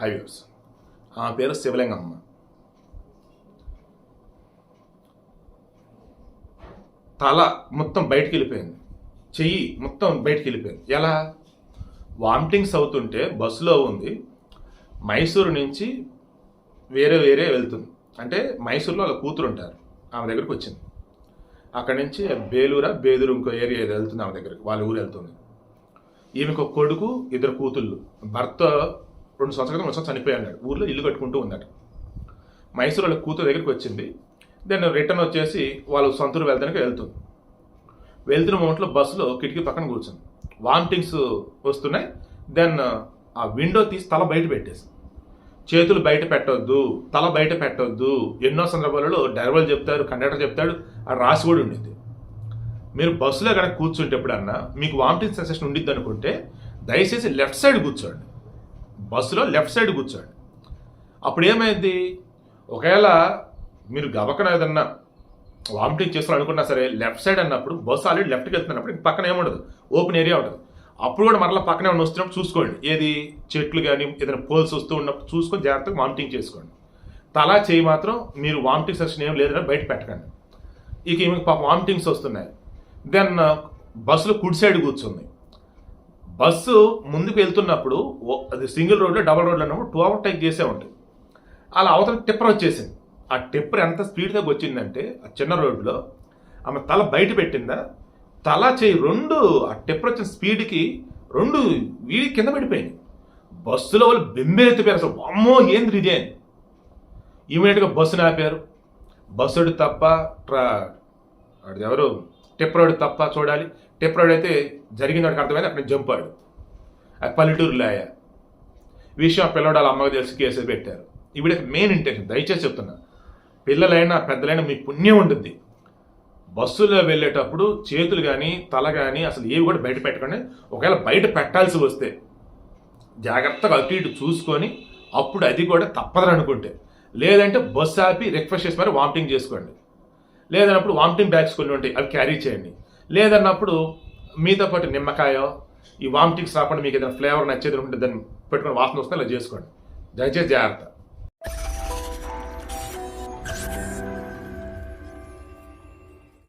Highways. ఆమె పేరు శివలింగమ్మ. తల మొత్తం బయటికి వెళ్ళిపోయింది. చెయ్యి మొత్తం బయటికి వెళ్ళిపోయింది. ఎలా? వామిటింగ్స్ అవుతుంటే బస్సులో ఉంది. మైసూరు నుంచి వేరే వేరే వెళ్తుంది. అంటే మైసూరులో వాళ్ళ కూతురు ఉంటారు. ఆమె దగ్గరికి వచ్చింది. అక్కడి నుంచి బేలూరా బేదూరు ఇంకో ఏరియా వెళ్తుంది ఆమె దగ్గరికి. వాళ్ళ ఊరు వెళ్తుంది. ఈమెకు ఒక కొడుకు ఇద్దరు కూతుళ్ళు. భర్త రెండు సంవత్సరాల క్రితం సంవత్సరం చనిపోయి అన్నాడు. ఊర్లో ఇల్లు కట్టుకుంటూ ఉందట. మైసూరు వాళ్ళ కూతురు దగ్గరికి వచ్చింది. దెన్ రిటర్న్ వచ్చేసి వాళ్ళు సొంతూరు వెళ్తానికి వెళ్తుంది. వెళ్తున్న మూమెంట్లో బస్సులో కిటికీ పక్కన కూర్చుంది. వామిటింగ్స్ వస్తున్నాయి. దెన్ ఆ విండో తీసి తల బయట పెట్టేసి చేతులు బయట పెట్టొద్దు తల బయట పెట్టొద్దు. ఎన్నో సందర్భాలలో డ్రైవర్లు చెప్తారు కండక్టర్ చెప్తాడు ఆ రాసి కూడా ఉండేది మీరు బస్సులో కనుక కూర్చుంటే ఎప్పుడన్నా మీకు వామిటింగ్ సెన్సేషన్ ఉండిద్ది అనుకుంటే దయచేసి లెఫ్ట్ సైడ్ కూర్చోండి. బస్సులో లెఫ్ట్ సైడ్ కూర్చోండి. అప్పుడు ఏమైంది ఒకవేళ మీరు గబకన ఏదన్నా వామిటింగ్ చేసుకోవాలనుకున్నా సరే లెఫ్ట్ సైడ్ అన్నప్పుడు బస్సు ఆల్రెడీ లెఫ్ట్కి వెళ్తున్నప్పుడు పక్కన ఏముండదు. ఓపెన్ ఏరియా ఉంటుంది. అప్పుడు కూడా మరలా పక్కనే ఏమైనా వస్తున్నప్పుడు చూసుకోండి. ఏది? చెట్లు కానీ ఏదైనా పోల్స్ వస్తూ ఉన్నప్పుడు చూసుకొని జాగ్రత్తగా వామిటింగ్ చేసుకోండి. తలా చేయి మాత్రం మీరు వామిటింగ్ సెక్షన్ ఏం లేదని బయట పెట్టకండి. ఇక ఈమెకి పాప వామిటింగ్స్ వస్తున్నాయి. దెన్ బస్సులో కుడి సైడ్ కూర్చుంది. బస్సు ముందుకు వెళ్తున్నప్పుడు అది సింగిల్ రోడ్లో డబల్ రోడ్లో ఉన్నప్పుడు టూ అవర్ టైక్ చేసే ఉంటుంది. అలా అవతల టిప్పర్ వచ్చేసింది. ఆ టిప్పర్ ఎంత స్పీడ్గా వచ్చిందంటే ఆ చిన్న రోడ్లో ఆమె తల బయట పెట్టిందా తల చేయి రెండు ఆ టిప్పర్ వచ్చిన స్పీడ్కి రెండు వీడి కింద పడిపోయింది. బస్సులో వాళ్ళు బెంబేరెత్తిపోయారు అసలు. అమ్మో ఏంది ఇదే అని. ఇమీడియట్గా బస్సుని ఆపారు. బస్సుడు తప్ప ట్రా ఎవరు? టిప్పరోడు తప్ప చూడాలి. టిప్పరోడు అయితే జరిగిన వాడికి అర్థమైంది అక్కడ జంపాడు. అది పల్లెటూరు లాయ విషయం ఆ పిల్లవాడు వాళ్ళ అమ్మకి తెలిసి కేసు పెట్టారు. ఇవిడ మెయిన్ ఇంటెన్షన్ దయచేసి చెప్తున్నా పిల్లలైనా పెద్దలైనా మీ పుణ్యం ఉంటుంది. బస్సులో వెళ్ళేటప్పుడు చేతులు కానీ తల కానీ అసలు ఏవి కూడా బయట పెట్టకండి ఒకవేళ బయట పెట్టాల్సి వస్తే జాగ్రత్తగా అటు ఇటు చూసుకొని అప్పుడు అది కూడా తప్పదని అనుకుంటే. లేదంటే బస్సు ఆపి రిక్వెస్ట్ చేసి మరి వామిటింగ్ చేసుకోండి. లేదన్నప్పుడు వామిటింగ్ బ్యాగ్స్ కొన్ని ఉంటాయి అవి క్యారీ చేయండి. లేదన్నప్పుడు మీతో పాటు నిమ్మకాయో ఈ వామిటింగ్స్ రాకుండా మీకు ఏదైనా ఫ్లేవర్ నచ్చేది ఉంటే దాన్ని పెట్టుకుని వాసన వస్తే అలా చేసుకోండి. దయచేసి జాగ్రత్త.